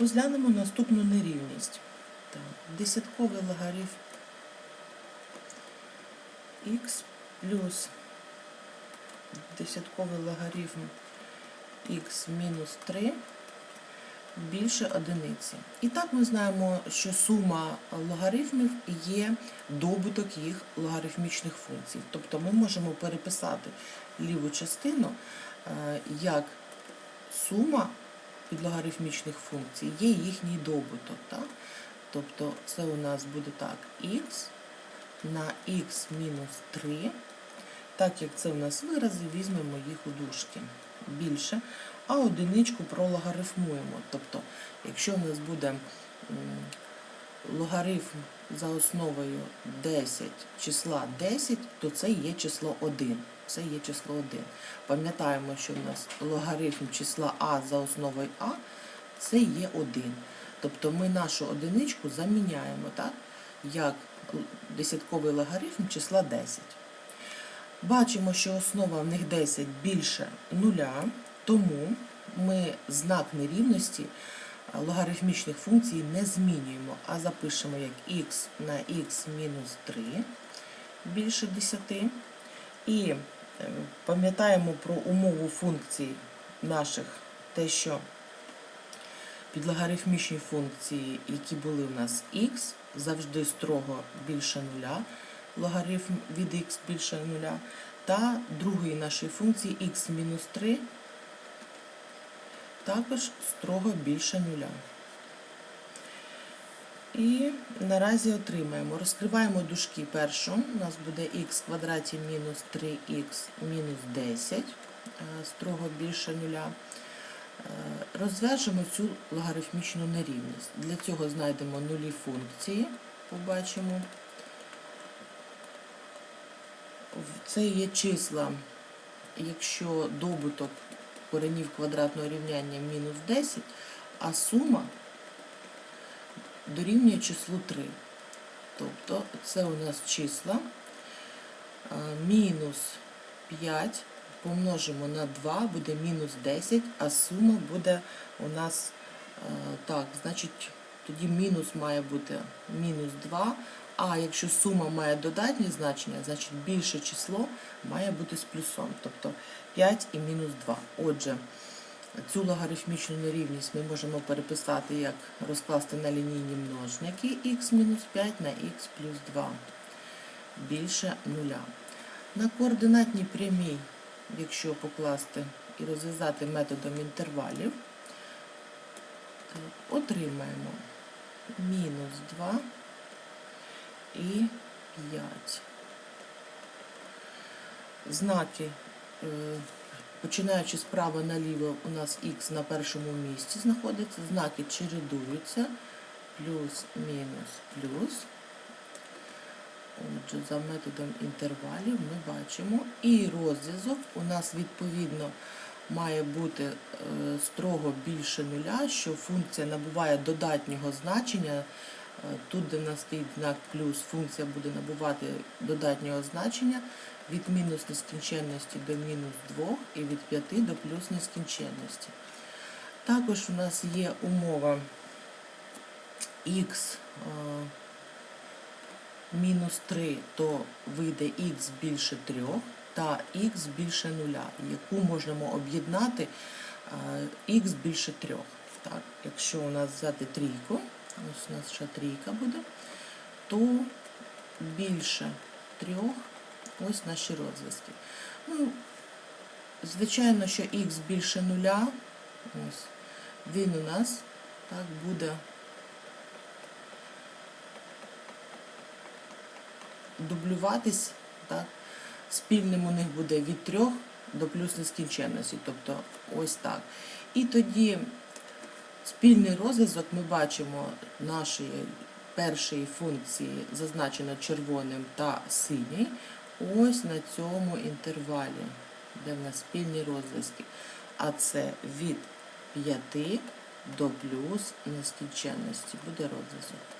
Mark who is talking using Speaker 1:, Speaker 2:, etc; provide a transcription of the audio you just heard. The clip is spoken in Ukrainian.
Speaker 1: Розглянемо наступну нерівність. Так, десятковий логарифм х плюс десятковий логарифм х мінус 3 більше одиниці. І так ми знаємо, що сума логарифмів є добуток їх логарифмічних функцій. Тобто ми можемо переписати ліву частину е, як сума підлогарифмічних функцій є їхній добуток. Так? Тобто це у нас буде так х на х мінус 3. Так як це у нас вирази, візьмемо їх у дужки більше, а одиничку прологарифмуємо. Тобто, якщо у нас буде логарифм за основою 10 числа 10, то це є число 1. Це є число 1. Пам'ятаємо, що у нас логарифм числа а за основою а це є 1. Тобто ми нашу одиничку заміняємо так, як десятковий логарифм числа 10. Бачимо, що основа в них 10 більше нуля, тому ми знак нерівності логарифмічних функцій не змінюємо, а запишемо як х на х мінус 3 більше 10. І е, пам'ятаємо про умову функцій наших, те, що підлогарифмічні функції, які були у нас х, завжди строго більше нуля, логарифм від х більше нуля, та другої нашої функції х мінус 3 також строго більше нуля. І наразі отримаємо. Розкриваємо дужки першу. У нас буде х квадраті мінус 3х мінус 10, е, строго більше нуля. Е, Розв'яжемо цю логарифмічну нерівність. Для цього знайдемо нулі функції, побачимо. Це є числа, якщо добуток коренів квадратного рівняння мінус 10, а сума дорівнює числу 3. Тобто це у нас числа мінус 5 помножимо на 2, буде мінус 10, а сума буде у нас е, так, значить, тоді мінус має бути мінус 2, а якщо сума має додатнє значення, значить більше число має бути з плюсом, тобто 5 і мінус 2. Отже, цю логарифмічну нерівність ми можемо переписати, як розкласти на лінійні множники х мінус 5 на х плюс 2 більше нуля. На координатній прямій, якщо покласти і розв'язати методом інтервалів, отримаємо мінус 2 і 5. Знаки, е, починаючи справа наліво, у нас х на першому місці знаходиться, знаки чередуються, плюс, мінус, плюс. Отже, за методом інтервалів ми бачимо. І розв'язок у нас відповідно має бути е, строго більше нуля, що функція набуває додатнього значення. Е, Тут, де в нас стоїть знак плюс, функція буде набувати додатнього значення від мінус нескінченності до мінус 2 і від 5 до плюс нескінченності. Також у нас є умова х мінус 3, то вийде х більше 3 та х більше 0, яку можемо об'єднати х більше 3. Так, якщо у нас взяти трійку, ось у нас ще трійка буде, то більше 3 ось наші розв'язки. Ну, звичайно, що х більше 0, ось, він у нас так буде дублюватись, так, спільним у них буде від 3 до плюс нескінченності, тобто ось так. І тоді спільний розв'язок ми бачимо нашої першої функції, зазначено червоним та синій, ось на цьому інтервалі, де в нас спільні розв'язки. А це від 5 до плюс нескінченності буде розв'язок.